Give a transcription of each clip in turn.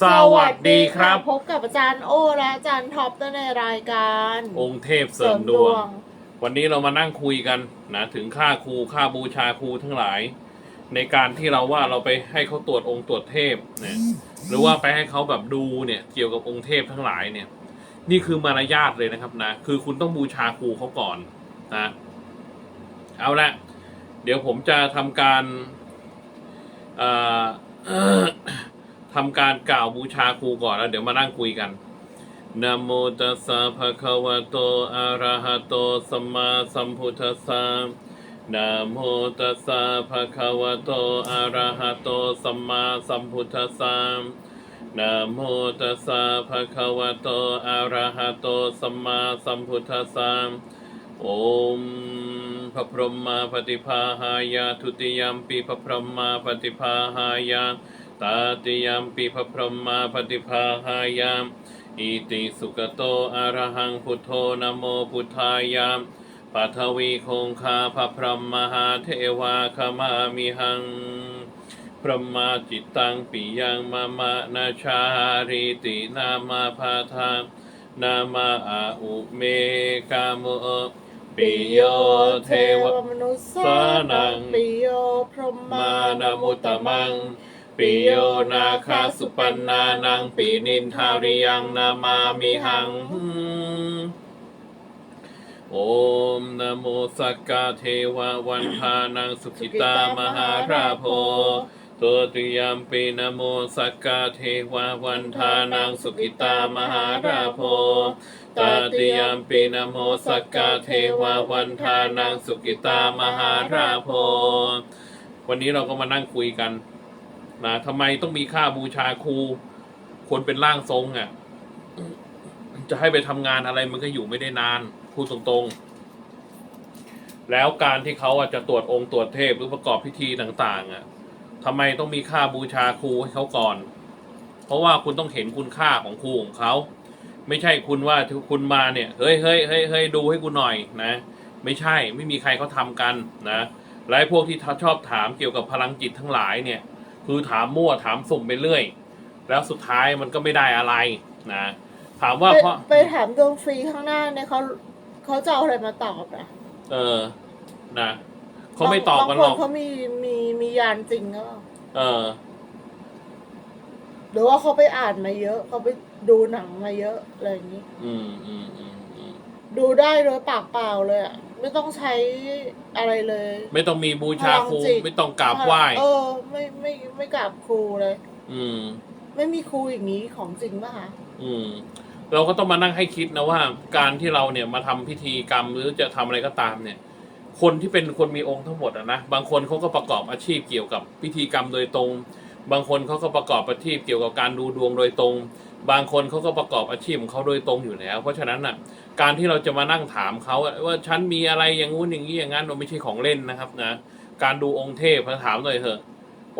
สวัสดีครับ พบกับอาจารย์โอและอาจารย์ท็อปในรายการ องค์เทพเสริมดวง วันนี้เรามานั่งคุยกันนะถึงค่าครูค่าบูชาครูทั้งหลาย ในการที่เราว่าเราไปให้เขาตรวจองค์ตรวจเทพเนี่ยหรือว่าไปให้เขาแบบดูเนี่ยเกี่ยวกับองค์เทพทั้งหลายเนี่ย นี่คือมารยาทเลยนะครับนะ คือคุณต้องบูชาครูเขาก่อนนะเอาละเดี๋ยวผมจะทำการเอ่อ ทำการกล่าวบูชาครูก่อนแล้วเดี๋ยวมานั่งคุยกันนะโมตัสสะภะคะวะโตอะระหะโตสัมมาสัมพุทธัสสะนะโมตัสสะภะคะวะโตอะระหะโตสัมมาสัมพุทธัสสะนะโมตัสสะภะคะวะโตอะระหะโตสัมมาสัมพุทธัสสะโอมพระพรหมาปฏิภาหายาทุติยมปีพระพรหมาปฏิภาหายา ตาติยมปีพระพรหมาปฏิภาหายามอิติสุกโตอะระหังพุทโธนะโมพุทธายามปัทวีคงคาพระพรหมหาเทวาขมามิหัง พระมาจิตตังปิยังมะมะนาชาริตินามาพาทานามาอาอุเมกาโมปิโยเทวมนุษย์สานังปิโยพรหมามานามุตตมัง ปิโยนาคาสุปันนานังปีนินทาริยังนามามิหัง โอมนโมสักกาเทวาวันทานังสุขิตามหาราโพตัวติยมปีนโมสักกาเทวาวันทานังสุขิตามหาราโพตาติยมปีนโมสักกาเทวาวันทานังสุขิตามหาราโพวันนี้เราก็มานั่งคุยกัน นะทำไมต้องมีค่าบูชาครูคนเป็นร่างทรงอะ จะให้ไปทำงานอะไรมันก็อยู่ไม่ได้นานพูดตรงๆ แล้วการที่เขาอะจะตรวจองค์ตรวจเทพหรือประกอบพิธีต่างๆอะทำไมต้องมีค่าบูชาครูให้เขาก่อน เพราะว่าคุณต้องเห็นคุณค่าของครูของเขาไม่ใช่คุณว่าคุณมาเนี่ยเฮ้ยเฮ้ยเฮ้ยเฮ้ยดูให้กูหน่อยนะ ไม่ใช่ไม่มีใครเขาทำกันนะและไอ้พวกที่ชอบถามเกี่ยวกับพลังจิตทั้งหลายเนี่ย คือถามมั่วถามสุ่มไปเรื่อย แล้วสุดท้ายมันก็ไม่ได้อะไรนะ ถามว่าไปเพราะ ไปถามดวงฟรีข้างหน้าเนี่ยเขาเขาจะเอาอะไรมาตอบอะเออ นะเขาไม่ตอบกันหรอก บางคนเขามีมีมียานจริงก็เออ หรือว่าเขาไปอ่านมาเยอะเขาไปดูหนังมาเยอะอะไรอย่างนี้ อืมอืมอืมอืม ดูได้โดยปากเปล่าเลยอะไม่ต้องใช้อะไรเลย ไม่ต้องมีบูชาครูพลังจิต ไม่ต้องกราบไหว้เออ ไม่ไม่ไม่กราบครูเลย อืม ไม่มีครูอย่างนี้ของจริงป่ะคะอืม เราก็ต้องมานั่งให้คิดนะว่า การที่เราเนี่ยมาทำพิธีกรรมหรือจะทำอะไรก็ตามเนี่ย คนที่เป็นคนมีองค์ทั้งหมดอะนะบางคนเขาก็ประกอบอาชีพเกี่ยวกับพิธีกรรมโดยตรง บางคนเขาก็ประกอบอาชีพเกี่ยวกับการดูดวงโดยตรง บางคนเขาก็ประกอบอาชีพของเขาโดยตรงอยู่แล้ว เพราะฉะนั้นน่ะ การที่เราจะมานั่งถามเขาว่าฉันมีอะไรอย่างงู้นอย่างนี้อย่างนั้นมันไม่ใช่ของเล่นนะครับนะ การดูองค์เทพถามหน่อยเถอะ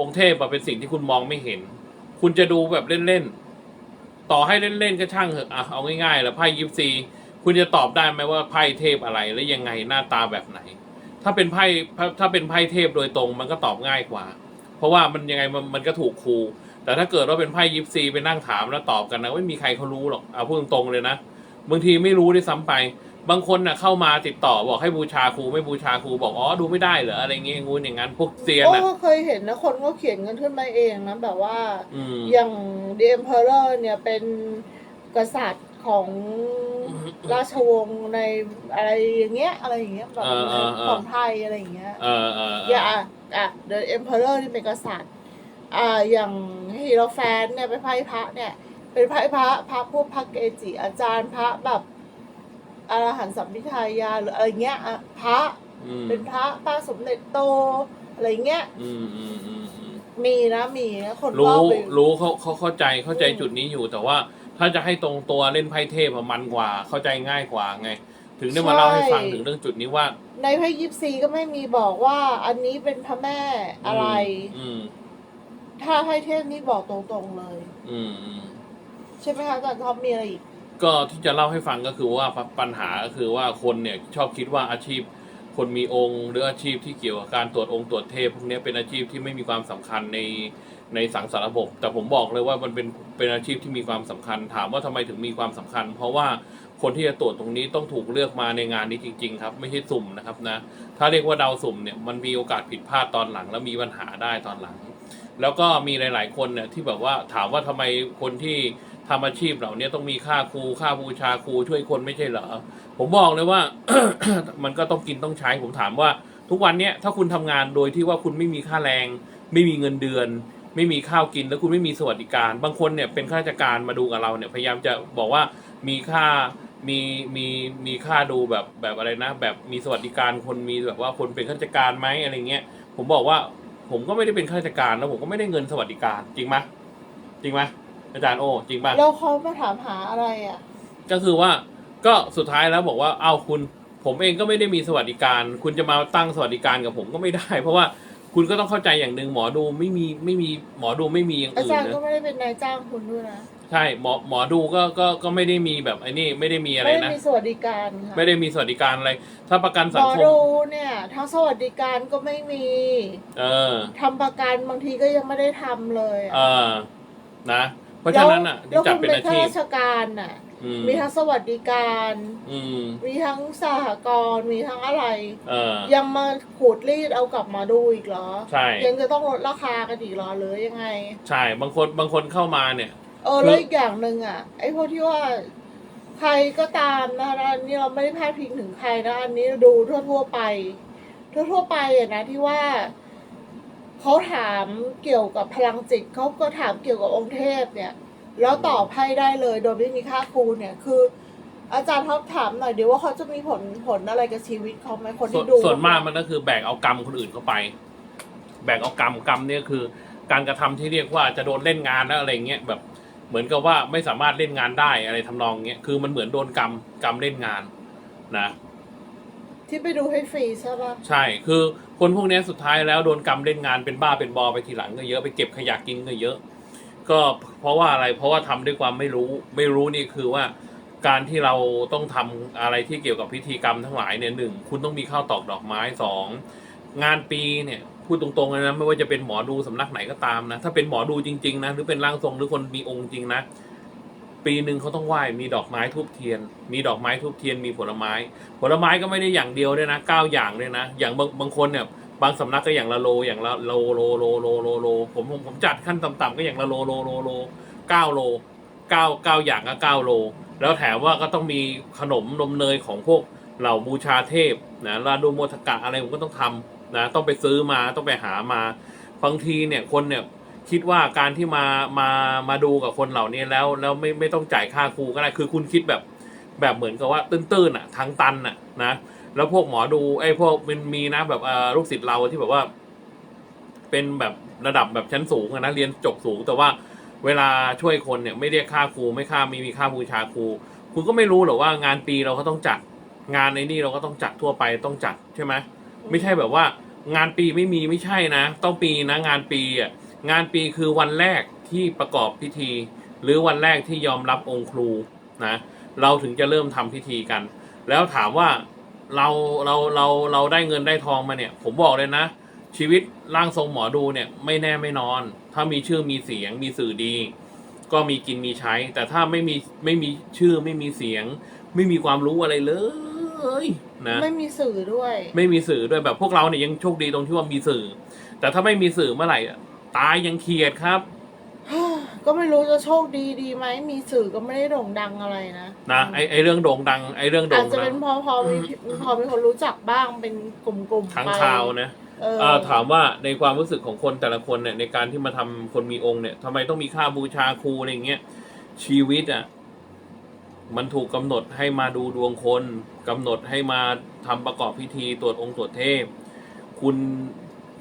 องค์เทพเป็นสิ่งที่คุณมองไม่เห็น คุณจะดูแบบเล่นๆต่อให้เล่นๆก็ช่างเถอะอะเอาง่ายๆแล้วไพ่ยิปซีคุณจะตอบได้ไหมว่าไพ่เทพอะไรและยังไงหน้าตาแบบไหน ถ้าเป็นไพ่ถ้าเป็นไพ่เทพโดยตรงมันก็ตอบง่ายกว่า เพราะว่ามันยังไงมันมันก็ถูกครูแต่ถ้าเกิดว่าเป็นไพ่ยิปซีไปนั่งถามแล้วตอบกันนะไม่มีใครเขารู้หรอกเอาพูดตรงๆเลยนะ บางทีไม่รู้ด้วยซ้ำไป บางคนน่ะเข้ามาติดต่อบอกให้บูชาครูไม่บูชาครูบอกอ๋อดูไม่ได้เหรออะไรเงี้ยงู้นอย่างนั้นพวกเซียนโอ้อะ ก็เคยเห็นนะคนก็เขียนกันขึ้นมาเองนะแบบว่า อืม อย่าง The Emperor เนี่ยเป็นกษัตริย์ของราชวงศ์ในอะไรอย่างเงี้ยอะไรอย่างเงี้ยแบบเออเออเออ ของไทยอะไรอย่างเงี้ยเออเออเออย่าออะอะ The Emperor นี่เป็นกษัตริย์ อ่าอย่างฮีโรแฟนเนี่ยไปนไพ่พระเนี่ย เป็นไพ่พระพระพวกพระเกจิอาจารย์พระแบบอรหันต์สัมพิทายาหรืออะไรเงี้ยอะพระอืมเป็นพระพระสมเด็จโตอะไรเงี้ย อืมอืมอืมอืมมีนะมีนะคนรู้ก็ไปรู้เขาเขาเข้าใจเข้าใจอืมจุดนี้อยู่แต่ว่าถ้าจะให้ตรงตัวเล่นไพ่เทพอะมันกว่า เข้าใจง่ายกว่าไง ถึงได้มาเล่าให้ฟังถึงเรื่องจุดนี้ว่าในไพ่ยิปซีก็ไม่มีบอกว่า อันนี้เป็นพระแม่อะไร อืม ถ้าให้เทพนี่บอกตรงๆเลย อืมอืม ใช่ไหมคะอาจารย์ท็อปมีอะไรอีก ก็ที่จะเล่าให้ฟังก็คือว่าปัญหาก็คือว่าคนเนี่ยชอบคิดว่าอาชีพ คนมีองค์ หรืออาชีพที่เกี่ยวกับการตรวจองค์ตรวจเทพพวกนี้เป็นอาชีพที่ไม่มีความสำคัญในในสังสารระบบ แต่ผมบอกเลยว่ามันเป็นเป็นอาชีพที่มีความสำคัญ ถามว่าทำไมถึงมีความสำคัญ เพราะว่าคนที่จะตรวจตรงนี้ต้องถูกเลือกมาในงานนี้จริง ๆ ครับ ไม่ใช่สุ่มนะครับนะถ้าเรียกว่าเดาสุ่มเนี่ยมันมีโอกาสผิดพลาดตอนหลัง แล้วมีปัญหาได้ตอนหลัง แล้วก็มีหลาย ๆ คนเนี่ยที่แบบว่าถามว่าทำไมคนที่ ทำอาชีพเหล่านี้ต้องมีค่าครูค่าบูชาครูช่วยคนไม่ใช่เหรอ ผมบอกเลยว่า มันก็ต้องกินต้องใช้ผมถามว่า ทุกวันเนี้ยถ้าคุณทำงานโดยที่ว่าคุณไม่มีค่าแรง ไม่มีเงินเดือน ไม่มีข้าวกินแล้วคุณไม่มีสวัสดิการ บางคนเนี่ยเป็นข้าราชการมาดูกับเราเนี่ยพยายามจะบอกว่ามีค่ามีมีมีค่าดูแบบแบบอะไรนะ แบบมีสวัสดิการคนมีแบบว่าคนเป็นข้าราชการไหมอะไรเงี้ยผมบอกว่าผมก็ไม่ได้เป็นข้าราชการแล้วผมก็ไม่ได้เงินสวัสดิการจริงไหมจริงไหม อาจารย์โอจริงป่ะ แล้วเขามาถามหาอะไรอะ ก็คือว่าก็สุดท้ายแล้วบอกว่าเอ้าคุณ ผมเองก็ไม่ได้มีสวัสดิการ คุณจะมาตั้งสวัสดิการกับผมก็ไม่ได้ เพราะว่าคุณก็ต้องเข้าใจอย่างหนึ่งหมอดูไม่มีไม่มีหมอดูไม่มีอย่างอาอื่นจารย์ก็นะไม่ได้เป็นนายจ้างคุณด้วยนะใช่หมอหมอดูก็ก็ก็ไม่ได้มีแบบไอ้นี่ไม่ได้มีอะไรไม่ได้นะมีสวัสดิการค่ะไม่ได้มีสวัสดิการอะไร ถ้าประกันหสัมงอคมดูเนี่ยทั้งสวัสดิการก็ไม่มีเออ ทำประกันบางทีก็ยังไม่ได้ทำเลยอะเออนะ เพราะฉะนั้นอะแล้วที่จัดคุณเป็นเป็นอาข้าชีพราชการน่ะ อืมมีทั้งสวัสดิการ อืมมีทั้งสหกรณ์มีทั้งอะไร เออ ยังมาขูดรีดเอากลับมาดูอีกเหรอใช่ ยังจะต้องลดราคากันอีกเหรอหรือยังไง ใช่บางคนบางคนเข้ามาเนี่ย เออคือแล้วอีกอย่างหนึ่งอะ ไอ้พวกที่ว่าใครก็ตามนะอันนี้เราไม่ได้พาดพิงถึงใครนะอันนี้ดูทั่วทั่วๆไปทั่วทั่ว ๆ ไปอะนะที่ว่า เขาถามเกี่ยวกับพลังจิตเขาก็ถามเกี่ยวกับองค์เทพเนี่ย แล้วตอบให้ได้เลยโดยไม่มีค่าครูเนี่ยคือ อาจารย์ท็อปถามหน่อยเดียวว่าเขาจะมีผลผลอะไรกับชีวิตเขาไหมคนส่วนที่ดูส่วนมากมันก็คือแบกเอากรรมคนอื่นเข้าไป แบกเอากรรมกรรมเนี่ยคือ การกระทำที่เรียกว่าจะโดนเล่นงานแล้วอะไรเงี้ยแบบเหมือนกับว่าไม่สามารถเล่นงานได้อะไรทำนองเงี้ยคือมันเหมือนโดนกรรมกรรมเล่นงานนะ ที่ไปดูให้ฟรีใช่ปะใช่ คือคนพวกเนี้ยสุดท้ายแล้วโดนกรรมเล่นงานเป็นบ้าเป็นบอไปทีหลังก็เยอะไปเก็บขยะกินก็เยอะ ก็เพราะว่าอะไร เพราะว่าทำด้วยความไม่รู้ ไม่รู้นี่คือว่า การที่เราต้องทำอะไรที่เกี่ยวกับพิธีกรรมทั้งหลายเนี่ยหนึ่งคุณต้องมีข้าวตอกดอกไม้สองงานปีเนี่ยพูดตรงๆเลยนะไม่ว่าจะเป็นหมอดูสำนักไหนก็ตามนะ ถ้าเป็นหมอดูจริงๆนะหรือเป็นร่างทรงหรือคนมีองค์จริงนะ ปีหนึ่งเขาต้องไหว้มีดอกไม้ทูบเทียน มีดอกไม้ทูบเทียนมีผลไม้ ผลไม้ก็ไม่ได้อย่างเดียวด้วยนะเก้าอย่างด้วยนะ อย่างบางบางคนเนี่ยบางสำนักก็อย่างละโลอย่างละโลโลโลโลโลโลผมผมผมจัดขั้นต่ำๆก็อย่างละโลโลโลโลเก้าโลเก้าเก้าอย่างก็เก้าโล แล้วแถมว่าก็ต้องมีขนมนมเนยของพวกเหล่าบูชาเทพนะราดูโมทกะอะไรผมก็ต้องทำนะต้องไปซื้อมาต้องไปหามาบางทีเนี่ยคนเนี่ย คิดว่าการที่มามามาดูกับคนเหล่านี้แล้วแล้วไม่ไม่ต้องจ่ายค่าครูก็ได้คือคุณคิดแบบแบบเหมือนกับว่าตื้นๆอะทางตันอะนะแล้วพวกหมอดูไอ้พวกมันมีนะแบบลูกศิษย์เราที่แบบว่า เป็นแบบระดับแบบชั้นสูงนะเรียนจบสูง แต่ว่าเวลาช่วยคนเนี่ยไม่เรียกค่าครูไม่ค่ามีมีค่าบูชาครู คุณก็ไม่รู้หรอกว่างานปีเราก็ต้องจัด งานในนี่เราก็ต้องจัดทั่วไปต้องจัดใช่ไหมไม่ใช่แบบว่า งานปีไม่มีไม่ใช่นะ ต้องปีนะงานปีอะ งานปีคือวันแรกที่ประกอบพิธี หรือวันแรกที่ยอมรับองค์ครูนะเราถึงจะเริ่มทำพิธีกัน แล้วถามว่าเราเราเราเราได้เงินได้ทองมาเนี่ย ผมบอกเลยนะ ชีวิตร่างทรงหมอดูเนี่ยไม่แน่ไม่นอน ถ้ามีชื่อมีเสียงมีสื่อดี ก็มีกินมีใช้ แต่ถ้าไม่มีไม่มีชื่อไม่มีเสียง ไม่มีความรู้อะไรเลยนะไม่มีสื่อด้วย ไม่มีสื่อด้วยแบบพวกเราเนี่ยยังโชคดีตรงที่ว่ามีสื่อ แต่ถ้าไม่มีสื่อเมื่อไหร่อะ ตายยังเขียดครับ ก็ไม่รู้จะโชคดีดีไหมมีสื่อก็ไม่ได้โด่งดังอะไรนะนะไอไอเรื่องโด่งดังไอเรื่องโด่อาจงจะดัเป็งนพอพอมีพอมีคนรู้จักบ้างเป็นกลุ่มๆทั้งไปข่าวนะเออ เอ่อถามว่าในความรู้สึกของคนแต่ละคนเนี่ยในการที่มาทำคนมีองค์เนี่ยทำไมต้องมีค่าบูชาครูอะไรอย่างเงี้ยชีวิตอะมันถูกกำหนดให้มาดูดวงคนกำหนดให้มาทำประกอบพิธีตรวจองค์ตรวจเทพ คุณ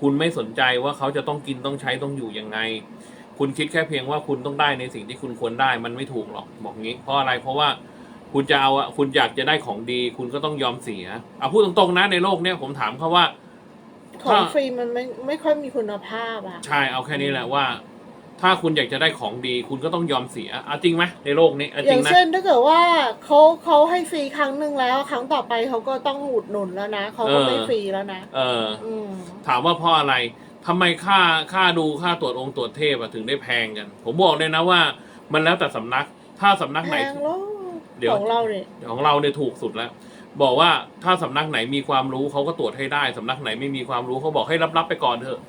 คุณไม่สนใจว่าเขาจะต้องกินต้องใช้ต้องอยู่ยังไง คุณคิดแค่เพียงว่าคุณต้องได้ในสิ่งที่คุณควรได้มันไม่ถูกหรอกบอกงี้ เพราะอะไรเพราะว่าคุณจะเอาอะคุณอยากจะได้ของดี คุณก็ต้องยอมเสียเอาพูดตรงๆนะในโลกเนี้ยผมถามเขาว่าของฟรีมันไม่ไม่ค่อยมีคุณภาพอะใช่เอาแค่นี้แหละว่า ถ้าคุณอยากจะได้ของดี คุณก็ต้องยอมเสียเอาจริงไหมในโลกนี้เอาอจริย่างงนะ เช่นถ้าเกิดว่าเขาเขาให้ฟรีครั้งหนึ่งแล้ว ครั้งต่อไปเขาก็ต้องอุดหนุนแล้วนะเขาก็ไม่เออ ฟรีแล้วนะ เออ อืม ถามว่าเพราะอะไร ทำไมค่าค่าดูค่าตรวจองค์ตรวจเทพอะถึงได้แพงกัน ผมบอกเลยนะว่า มันแล้วแต่สำนัก ถ้าสำนักแพไหนงแล้วเดี๋ยว ของเราเนี่ยของเราเนี่ยถูกสุดแล้ว บอกว่าถ้าสำนักไหนมีความรู้เขาก็ตรวจให้ได้ สำนักไหนไม่มีความรู้เขาบอกให้รับรับๆไปก่อนเถอะ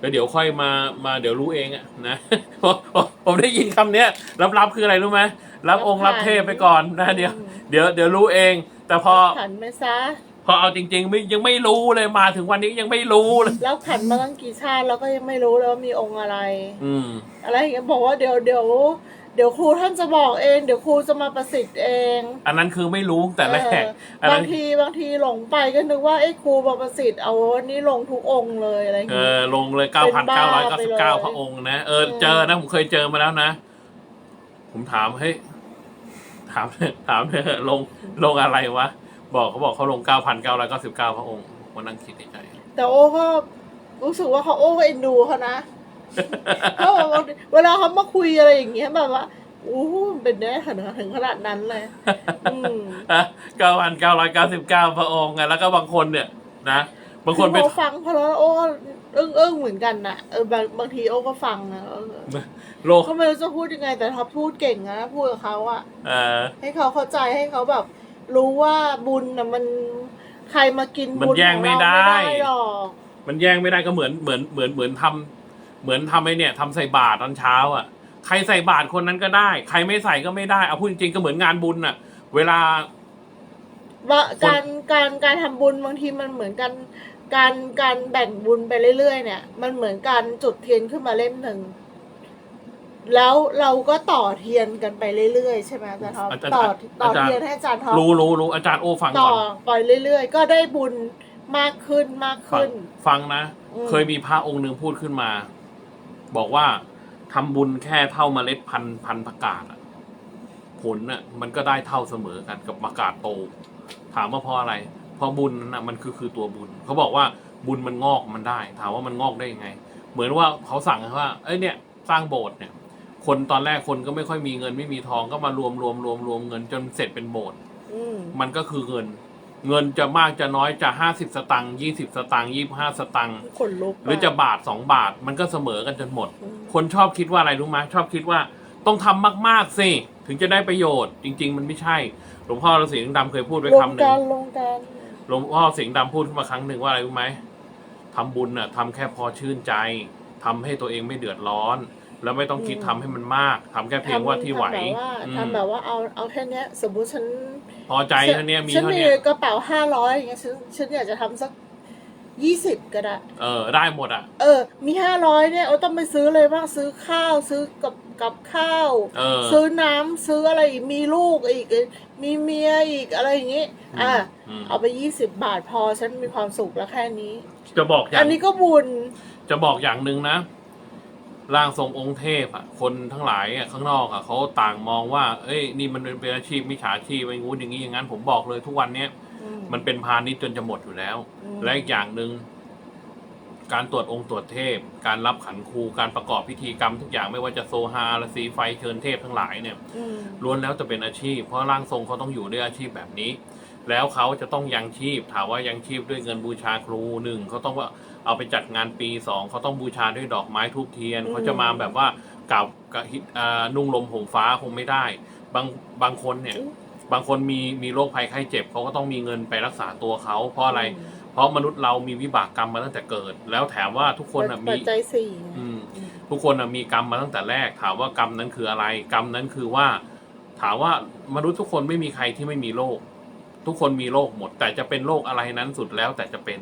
แล้วเดี๋ยวค่อยมามาเดี๋ยวรู้เองอะนะ ผมผมผมได้ยินคำเนี้ยรับรับๆคืออะไรรู้ไหมรับองค์รับเทพไปก่อนนะเดี๋ยวอืมเดี๋ยวเดี๋ยวรู้เอง แต่พอขันไหมซะพอเอาจริงๆไม่ยังไม่รู้เลยมาถึงวันนี้ยังไม่รู้เลยแล้วขันมาตั้งกี่ชาติแล้วก็ยังไม่รู้เลยว่ามีองค์อะไร อืมอะไรอย่างเงี้ยบอกว่าเดี๋ยวเดี๋ยว เดี๋ยวครูท่านจะบอกเอง เดี๋ยวครูจะมาประสิทธิ์เองอันนั้นคือไม่รู้แต่แรกเอออันนั้บานงทีบางทีหลงไปก็นึกว่าไอ้ครูมาประสิทธิ์เอาวันนี้ลงทุกองค์เลยอะไรอย่างเอเงี้ย อลงเลย เป็นบ้าไปเลย 9,999 พระองค์นะ เอออืมเจอนะ ผมเคยเจอมาแล้วนะ ผมถามเฮ้ยถามถามเถอะลงลงอะไรวะ บอกเขาบอกเขาลง 9,999 พระองค์วันนั่งคิดในใจ แต่โอ้ก็รู้สึกว่าเขาโอ้ก็เอ็นดูเขานะ เพราะว่าเวลาเขามาคุยอะไรอย่างเงี้ยแบบว่าอู้หูเป็นได้ถึงถึงขนาดนั้นเลยอืม9,999พระองค์ไงแล้วก็บางคนเนี่ย นะบางคนไปอฟังเพราะแล้วโอ้อึ้งอึ้งๆเหมือนกันนะเออบางบางทีโอ้ก็ฟังนะเออโลกเขาไม่รู้จะพูดยังไง แต่ท็อปพูดเก่งนะพูดกับเขาอะเออให้เขาเข้าใจให้เขาแบบ รู้ว่าบุญนะมันใครมากินมันบุญแย่งของไม่เราได้ไม่ได้หรอกมันแย่งไม่ได้ก็เหมือนเหมือนเหมือนเหมือนทำ เหมือนทำไอ้เนี่ยทำใส่บาตรตอนเช้าอะใครใส่บาตรคนนั้นก็ได้ ใครไม่ใส่ก็ไม่ได้เอาพูดจริงๆก็เหมือนงานบุญอะ เวลา ว่าการการการทำบุญบางทีมันเหมือนกัน การการแบ่งบุญไปเรื่อยๆเนี่ย มันเหมือนการจุดเทียนขึ้นมาเล่มหนึ่งแล้วเราก็ต่อเทียนกันไปเรื่อยๆใช่ไหมอาจารย์ท็อปอาจารย์ต่อต่ออาจารย์ เทียนให้อาจารย์ท็อปรู้รู้รู้อาจารย์โอฟังต่ก่ออน ไปเรื่อยๆ ก็ได้บุญมากขึ้นมากฟังขึ้น ฟังนะ อืม เคยมีพระองค์หนึ่งพูดขึ้นมา บอกว่าทำบุญแค่เท่าเมล็ดพันธุ์พันธุ์ผักกาดอะผลน่ะมันก็ได้เท่าเสมอกันกับผักกาดโต ถามว่าเพราะอะไร เพราะบุญนั้นน่ะมันคือคือตัวบุญ เขาบอกว่าบุญมันงอกมันได้ ถามว่ามันงอกได้ยังไง เหมือนว่าเขาสั่งว่า เอ้ยเนี่ย สร้างโบสถ์เนี่ย คนตอนแรกคนก็ไม่ค่อยมีเงินไม่มีทองก็มารวมรวมรวมรวมเงินจนเสร็จเป็นโบสถ์อืมมันก็คือเงิน เงินจะมากจะน้อยจะห้าสิบสตังค์ยี่สิบสตังค์ยี่ห้าสตังค์ขนลุกหรือจะบาทสองบาทมันก็เสมอกันจนหมดอืมคนชอบคิดว่าอะไรรู้ไหมชอบคิดว่าต้องทำมากๆสิถึงจะได้ประโยชน์ จริง ๆ มันไม่ใช่ หลวงพ่อฤาษีลิงดำเคยพูดไว้ลงคำหนึ่กางรลงการหลวงพ่อสิงห์ดำพูดขึ้นมาครั้งหนึ่งว่าอะไรรู้ไหมทำบุญน่ะทำแค่พอชื่นใจทำให้ตัวเองไม่เดือดร้อน แล้วไม่ต้องคิดทำให้มันมากทำแค่เพียงว่าที่ไหวทำแบบว่าอืมทำแบบว่าเอาเอาแค่เนี้ย สมมุติฉันพอใจเท่านี้มีฉันเท่ามีนี้กระเป๋าห้าร้อยอย่างเงี้ยฉันฉันอยากจะทำสักยี่สิบก็ได้ เออได้หมดอะ เออ มีห้าร้อยเนี่ยเอาต้องไปซื้อเลยบ้างซื้อข้าวซื้อกับกับข้าว เออ ซื้อน้ำซื้ออะไรอีกมีลูกอีก มีเมียอีกอะไรอย่างงี้ อะอืมเอาไปยี่สิบบาทพอฉันมีความสุขแล้วแค่นี้ จะบอกอย่าอังนนี้ก็บุญ จะบอกอย่างหนึ่งนะ ร่างทรงองค์เทพอะคนทั้งหลายอะข้างนอกอะเขาต่างมองว่า เอ้ยนี่มันเป็นอาชีพมิจฉาชีพไอ้งู้นอย่างนี้อย่างนั้นผมบอกเลยทุกวันเนี้ยอืมมันเป็นพาณิชย์จนจะหมดอยู่แล้วอืมและอีกอย่างหนึ่งการตรวจองค์ตรวจเทพ การรับขันครูการประกอบพิธีกรรมทุกอย่างไม่ว่าจะโซฮาละสีไฟเชิญเทพทั้งหลายเนี่ยอืมล้วนแล้วจะเป็นอาชีพ เพราะร่างทรงเขาต้องอยู่ด้วยอาชีพแบบนี้ แล้วเขาจะต้องยังชีพถามว่ายังชีพด้วยเงินบูชาครูหนึ่งเขาต้องว่า เอาไปจัดงานปีสองเขาต้องบูชาด้วยดอกไม้ทูบเทียนอืมเขาจะมาแบบว่ากับกับฮิอ่านุ่งลมห่มฟ้าคงไม่ได้ บางบางคนเนี่ย บางคนมีมีโรคภัยไข้เจ็บเขาก็ต้องมีเงินไปรักษาตัวเขาเพราะอะไร เพราะมนุษย์เรามีวิบากกรรมมาตั้งแต่เกิด แล้วแถมว่าทุกคนน่ะปัมีจจัยสี่อืมทุกคนน่ะมีกรรมมาตั้งแต่แรก ถามว่ากรรมนั้นคืออะไร กรรมนั้นคือว่า ถามว่ามนุษย์ทุกคนไม่มีใครที่ไม่มีโรคทุกคนมีโรคหมด แต่จะเป็นโรคอะไรนั้นสุดแล้วแต่จะเป็น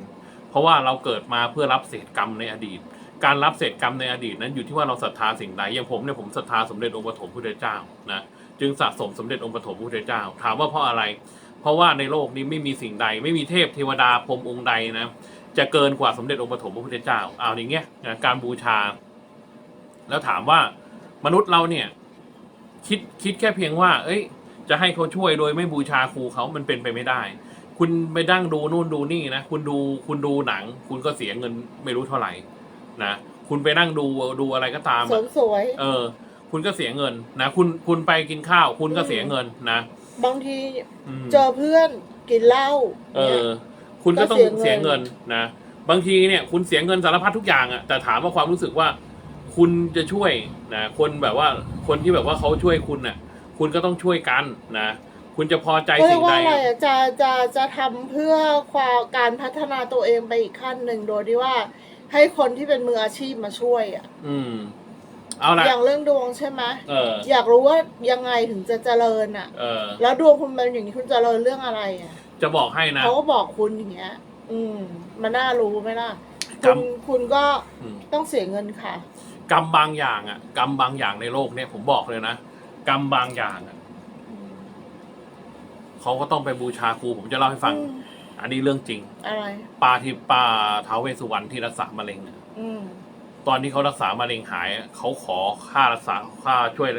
เพราะว่าเราเกิดมาเพื่อรับเศษกรรมในอดีต การรับเศษกรรมในอดีตนั้นอยู่ที่ว่าเราศรัทธาสิ่งใดอย่างผมเนี่ยผมศรัทธาสมเด็จองค์ปฐมพุทธเจ้านะจึงสะสมสมเด็จองค์ปฐมพุทธเจ้า ถามว่าเพราะอะไร เพราะว่าในโลกนี้ไม่มีสิ่งใด ไม่มีเทพเทวดาพรมองค์ใดนะจะเกินกว่าสมเด็จองค์ปฐมพระพุทธเจ้าเอาอย่างเงี้ยนะการบูชา แล้วถามว่ามนุษย์เราเนี่ย คิดคิดแค่เพียงว่า เอ้ย จะให้เขาช่วยโดยไม่บูชาครูเขามันเป็นไปไม่ได้ คุณไปดั้งดูนู่นดูนี่นะคุณดูคุณดูหนัง คุณก็เสียเงินไม่รู้เท่าไหร่นะคุณไปนั่งดูดูอะไรก็ตามเสริอะมสวย เออ คุณก็เสียเงินนะคุณคุณไปกินข้าว คุณก็เสียเงินนะบางทีอืมเจอเพื่อนกินเหล้าเอเนี่ยอคุณก็ต้องก็เสีเสียยเงิเงินนนะบางทีเนี่ย คุณเสียเงินสารพัดทุกอย่างอะแต่ถามว่าความรู้สึกว่า คุณจะช่วยนะคนแบบว่าคนที่แบบว่าเขาช่วยคุณน่ะ คุณก็ต้องช่วยกันนะ คุณจะพอใจก็เรียสิ่กงใด ว่าอะไรอะจะจะจะทำเพื่อความการพัฒนาตัวเองไปอีกขั้นหนึ่งโดยที่ว่า ให้คนที่เป็นมืออาชีพมาช่วยอะอืม เอาละอย่างเรื่องดวงใช่ไหมเออ อยากรู้ว่ายังไงถึงจะเจริญอะเออ แล้วดวงคุณเป็นอย่างนี้คุณเจริญเรื่องอะไรอะจะบอกให้นะ เขาก็บอกคุณอย่างเงี้ย อืม มันน่ารู้ไหมล่ะครัคุบณคุณก็อืมต้องเสียเงินค่ะ กรรมบางอย่างอะกรรมบางอย่างในโลกเนี่ยผมบอกเลยนะกรรมบางอย่างอะ เขาก็ต้องไปบูชาครูผมจะเล่าให้ฟัง อืมอันนี้เรื่องจริงอะไร ปาที่ปาท้าวเวสสุวรรณที่รักษามะเร็งอะอืม ตอนที่เขารักษามะเร็งหายอะเขาขอค่ารักษาค่าช่วย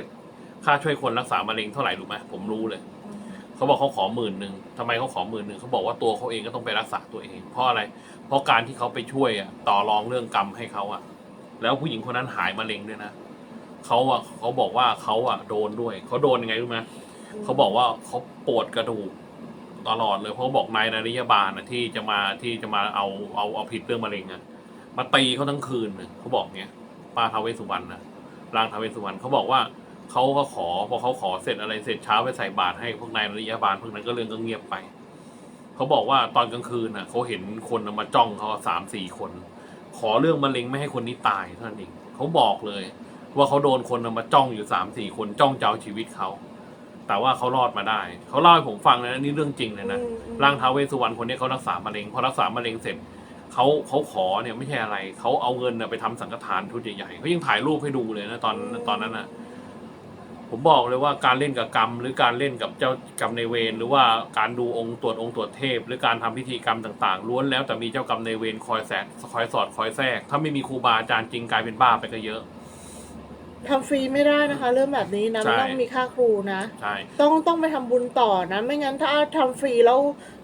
ค่าช่วยคนรักษามะเร็งเท่าไหร่รู้ไหมผมรู้เลยอืมเขาบอกเขาขอหมื่นหนึ่งทำไมเขาขอหมื่นหนึ่งเขาบอกว่าตัวเขาเองก็ต้องไปรักษาตัวเอง เพราะอะไร เพราะการที่เขาไปช่วยอะต่อรองเรื่องกรรมให้เขาอะแล้วผู้หญิงคนนั้นหายมะเร็งด้วยนะเขาอะเขาบอกว่าเขาอะโดนด้วยเขาโดนยังไงรู้ไหม เขาบอกว่าเขาปวดกระดูกตลอดเลยเพราะเขาบอกนายนาริยาบาลอะที่จะมาที่จะมาเอาเอาเอาผิดเรื่องมะเร็งอะมาตีเขาทั้งคืนเลยเขาบอกเนี้ยป้าทาวเวสุวรรณนะร่างทาวเวสุวรรณเขาบอกว่าเขาก็ขอพอเขาขอเสร็จอะไรเสร็จเช้าไปใส่บาตรให้พวกนายนริยาบาลพวกนั้นก็เรื่องก็เงียบไปเขาบอกว่าตอนกลางคืนน่ะเขาเห็นคนมาจ้องเขาสามสี่คน ขอเรื่องมะเร็งไม่ให้คนนี้ตายเท่านั้นเองเขาบอกเลย ว่าเขาโดนคนมาจ้องอยู่สามสี่คนจ้องเจะเอาชีวิตเขา แต่ว่าเขารอดมาได้ เขาเล่าให้ผมฟังเลยนะนี่เรื่องจริงเลยนะอืมอืมร่างท้าวเวสสุวรรณคนนี้เขารักษามะเร็งพอรักษามะเร็งเสร็จเขาเขาขอเนี่ยไม่ใช่อะไรเขาเอาเงินน่ะไปทำสังฆทานชุดใหญ่ๆเขายังถ่ายรูปให้ดูเลยนะตอนตอนนั้นนะผมบอกเลยว่าการเล่นกับกรรม หรือการเล่นกับเจ้ากรรมในายเวรหรือว่าการดูองค์ตรวจองค์ตรวจเทพ หรือการทำพิธีกรรมต่างๆล้วนแล้วแต่มีเจ้ากรรมในายเวรคอยแสกคอยสอดคอยแทรกถ้าไม่มีครูบาอาจารย์จริงกลายเป็นบ้าไปก็เยอะ ทำฟรีไม่ได้นะคะ เรื่องแบบนี้นะใช่ ไม่ต้องมีค่าครูนะ ใช่ ต้องต้องไปทำบุญต่อนะ ไม่งั้นถ้าทำฟรีแล้ว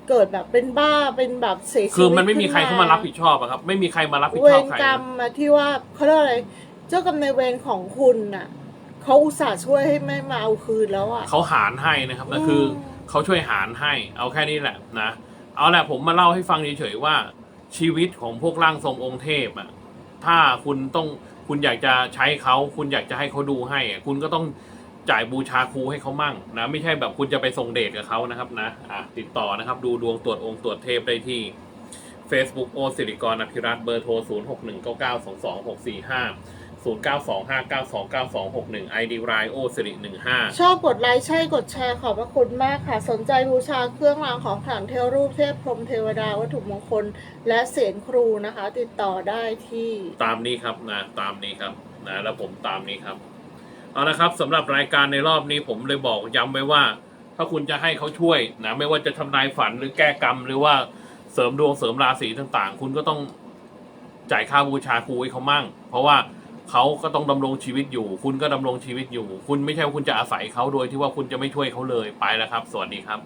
เกิดแบบเป็นบ้าเป็นแบบเสียชีวิตคือมันไม่มีใครขึ้เข้ามารับผิดชอบอะครับ ไม่มีใครมารับผิดเวชอบรใครกรรนะ มอะที่ว่าเขาเรียกอะไร เจ้ากรรมนายเวรของคุณน่ะเขาอุตส่าห์ช่วยให้ไม่มาเอาคืนแล้วอะเขาหารให้นะครับนั่นอืมคือเขาช่วยหารให้ เอาแค่นี้แหละนะ เอาแหละผมมาเล่าให้ฟังเฉยๆว่า ชีวิตของพวกร่างทรงองค์เทพอะถ้าคุณต้อง คุณอยากจะใช้เขาคุณอยากจะให้เขาดูให้คุณก็ต้องจ่ายบูชาครูให้เขามั่งนะไม่ใช่แบบคุณจะไปส่งเดทกับเขานะครับนะอะติดต่อนะครับ ดูดวงตรวจองค์ตรวจเทพได้ที่ Facebook โอสิริกรอภิรัตเบอร์โทร 0 6 1 9 9 2 2 6 4 5 0 9 2 5 9 2 9 2 6 1 ID รายโอสิริ15ชอบกดไลค์ใช่กดแชร์ขอบพระคุณมากค่ะ สนใจบูชาเครื่องรางของขลังเทวรูปเทพพรหมเทวดาวัตถุมงคล และเสียงครูนะคะ ติดต่อได้ที่ ตามนี้ครับนะตามนี้ครับนะแล้วผมตามนี้ครับ เอาละครับสำหรับรายการในรอบนี้ผมเลยบอกย้ำไว้ว่า ถ้าคุณจะให้เขาช่วยนะไม่ว่าจะทำนายฝันหรือแก้กรรม หรือว่าเสริมดวงเสริมราศีต่างๆ คุณก็ต้องจ่ายค่าบูชาครูให้เขามั่ง เพราะว่า เขาก็ต้องดำรงชีวิตอยู่ คุณก็ดำรงชีวิตอยู่ คุณไม่ใช่ว่าคุณจะอาศัยเขาโดยที่ว่าคุณจะไม่ช่วยเขาเลยไปแล้วครับ สวัสดีครับ